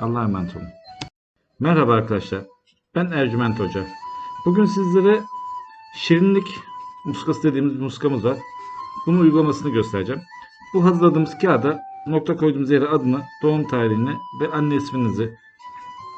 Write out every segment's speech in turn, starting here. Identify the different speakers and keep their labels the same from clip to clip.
Speaker 1: Allah'a emanet olun. Merhaba arkadaşlar. Ben Ercüment Hoca. Bugün sizlere şirinlik muskası dediğimiz bir muskamız var. Bunun uygulamasını göstereceğim. Bu hazırladığımız kağıda nokta koyduğumuz yere adını, doğum tarihini ve anne isminizi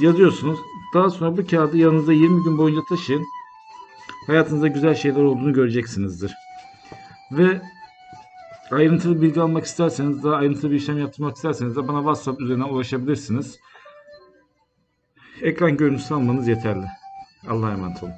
Speaker 1: yazıyorsunuz. Daha sonra bu kağıdı yanınızda 20 gün boyunca taşıyın. Hayatınızda güzel şeyler olduğunu göreceksinizdir. Ve ayrıntılı bilgi almak isterseniz, daha ayrıntılı bir işlem yaptırmak isterseniz de bana WhatsApp üzerinden ulaşabilirsiniz. Ekran görüntüsü almanız yeterli. Allah'a emanet olun.